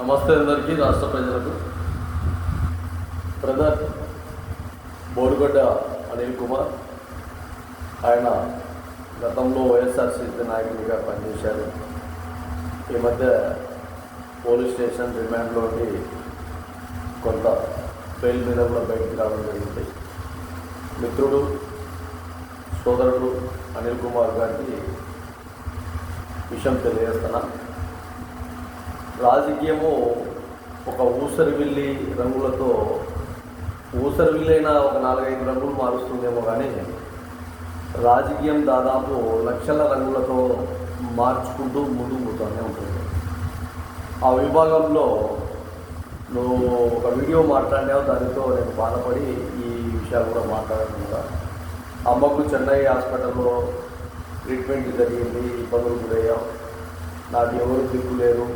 నమస్తే అందరికీ రాష్ట్ర ప్రజలకు. బ్రదర్ బోరుగడ్డ అనిల్ కుమార్ ఆయన గతంలో వైఎస్ఆర్సీపీ నాయకుడిగా పనిచేశారు. ఈ మధ్య పోలీస్ స్టేషన్ రిమాండ్లోని కొంత బెయిల్ మీద కూడా బయటికి రావడం జరిగింది. మిత్రుడు సోదరుడు అనిల్ కుమార్ గారికి విషయం తెలియజేస్తున్నాను రాజకీయము ఒక ఊసరివిల్లి రంగులతో ఊసరివిల్లైన ఒక నాలుగైదు రంగులు మారుస్తుందేమో కానీ రాజకీయం దాదాపు లక్షల రంగులతో మార్చుకుంటూ ముందుకు పోతూనే ఉంటుంది. ఆ విభాగంలో నువ్వు ఒక వీడియో మాట్లాడినావు దానితో నేను బాధపడి ఈ విషయాలు కూడా మాట్లాడకుండా. అమ్మకు చెన్నై హాస్పిటల్లో ట్రీట్మెంట్ జరిగింది ఇబ్బందులు గురయ్యాం నాకు ఎవరు దిక్కు లేరు.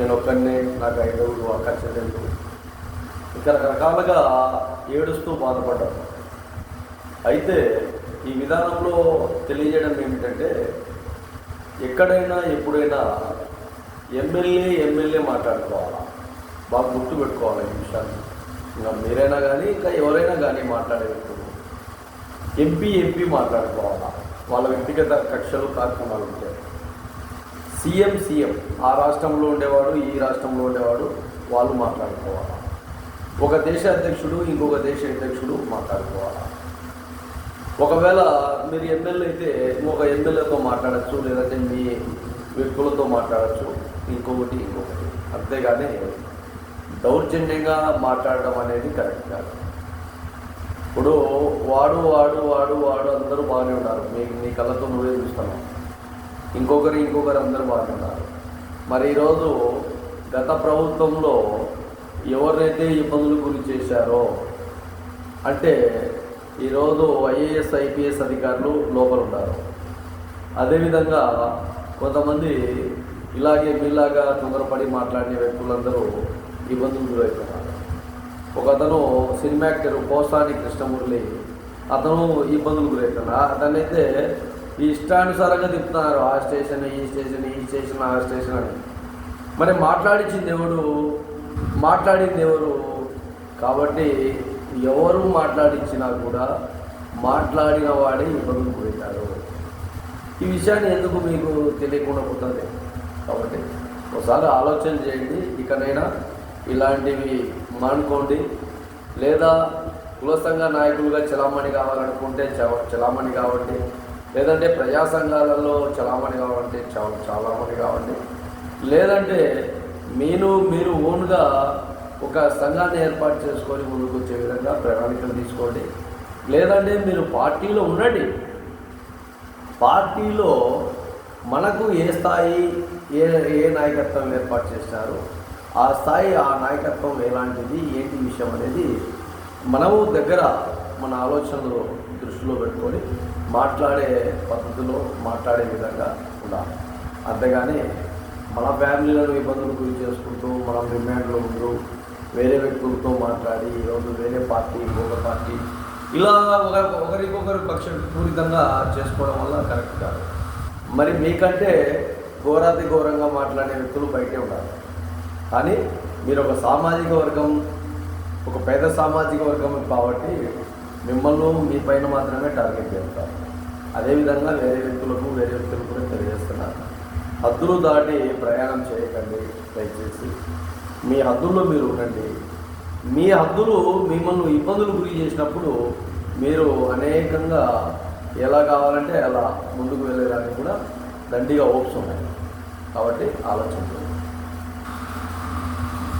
నేను ఒక్కడినే నాకు ఐదవుడు అక్క చెల్లెళ్ళు ఇంకా రకరకాలుగా ఏడుస్తూ బాధపడ్డాను. అయితే ఈ విధానంలో తెలియజేయడం ఏమిటంటే ఎక్కడైనా ఎప్పుడైనా ఎమ్మెల్యే ఎమ్మెల్యే మాట్లాడుకోవాలా? బాగా గుర్తు పెట్టుకోవాలి ఈ విషయాన్ని. ఇంకా మీరైనా కానీ ఇంకా ఎవరైనా కానీ మాట్లాడే వ్యక్తులు ఎంపీ ఎంపీ మాట్లాడుకోవాలా? వాళ్ళ వ్యక్తిగత కక్షలు కార్యక్రమాలు ఉంటాయి. CM CM. ఆ రాష్ట్రంలో ఉండేవాడు ఈ రాష్ట్రంలో ఉండేవాడు వాళ్ళు మాట్లాడుకోవాలి? ఒక దేశ అధ్యక్షుడు ఇంకొక దేశ అధ్యక్షుడు మాట్లాడుకోవాలి? ఒకవేళ మీరు ఎమ్మెల్యే అయితే ఒక ఎమ్మెల్యేతో మాట్లాడచ్చు లేదంటే మీ వ్యక్తులతో మాట్లాడచ్చు ఇంకొకటి ఇంకొకటి. అంతేగాని దౌర్జన్యంగా మాట్లాడడం అనేది కరెక్ట్ కాదు. ఇప్పుడు వాడు వాడు వాడు వాడు అందరూ బాగానే ఉన్నారు. మీ నీ కళ్ళతో నువ్వే చూస్తున్నావు. ఇంకొకరు ఇంకొకరు అందరు బాగున్నారు మరి ఈరోజు గత ప్రభుత్వంలో ఎవరైతే ఇబ్బందులు గురి చేశారో అంటే ఈరోజు ఐఏఎస్ ఐపీఎస్ అధికారులు లోపల ఉన్నారు అదేవిధంగా కొంతమంది ఇలాగే మీలాగా తొందరపడి మాట్లాడిన వ్యక్తులందరూ ఇబ్బందులు గురవుతున్నారు ఒక అతను సినిమా యాక్టర్ పోసాని కృష్ణమురళి అతను ఇబ్బందులు గురవుతున్నారు అతనైతే ఇష్టానుసారంగా తిప్పుతున్నారు ఆ స్టేషన్ ఈ స్టేషన్ ఈ స్టేషన్ ఆ స్టేషన్ అని. మరి మాట్లాడించింది దేవుడు మాట్లాడింది దేవుడు కాబట్టి ఎవరు మాట్లాడించినా కూడా మాట్లాడిన వాడే ఇబ్బందులు పోయినారు ఈ విషయాన్ని ఎందుకు మీకు తెలియకుండా పోతుంది? కాబట్టి ఒకసారి ఆలోచన చేయండి. ఇకనైనా ఇలాంటివి మానుకోండి. లేదా కుల సంఘ నాయకులుగా చలామణి కావాలనుకుంటే చ- చలామణి కావండి. లేదంటే ప్రజా సంఘాలలో చలామణి కావండి చా- చాలామణి కావండి. లేదంటే మీరు మీరు ఓన్గా ఒక సంఘాన్ని ఏర్పాటు చేసుకొని ముందుకు వచ్చే విధంగా ప్రణాళికలు తీసుకోండి. లేదంటే మీరు పార్టీలో ఉండండి. పార్టీలో మనకు ఏ స్థాయి ఏ ఏ నాయకత్వం ఏర్పాటు చేశారు ఆ స్థాయి ఆ నాయకత్వం ఎలాంటిది ఏంటి విషయం అనేది మనము దగ్గర మన ఆలోచనలు దృష్టిలో పెట్టుకొని మాట్లాడే పద్ధతిలో మాట్లాడే విధంగా ఉండాలి. అంతేగాని మన ఫ్యామిలీలను ఇబ్బందులు గురి చేసుకుంటూ మనం రిమాండ్లో ఉంటూ వేరే వ్యక్తులతో మాట్లాడి ఈరోజు వేరే పార్టీ ఇంకొక పార్టీ ఇలా ఒక ఒకరికొకరు పక్షపూరితంగా చేసుకోవడం వల్ల కరెక్ట్ కాదు. మరి మీకంటే ఘోరాతి ఘోరంగా మాట్లాడే వ్యక్తులు బయటే ఉండాలి కానీ మీరు ఒక సామాజిక వర్గం ఒక పేద సామాజిక వర్గం కాబట్టి మిమ్మల్ని మీ పైన మాత్రమే టార్గెట్ చేస్తారు. అదేవిధంగా వేరే వ్యక్తులకు వేరే వ్యక్తులకు కూడా తెలియజేస్తున్నారు. హద్దులు దాటి ప్రయాణం చేయకండి దయచేసి. మీ హద్దుల్లో మీరు ఉండండి. మీ హద్దులు మిమ్మల్ని ఇబ్బందులు గురి చేసినప్పుడు మీరు అనేకంగా ఎలా కావాలంటే అలా ముందుకు వెళ్ళేదానికి కూడా దండిగా ఓప్స్ ఉన్నాయి. కాబట్టి ఆలోచించండి.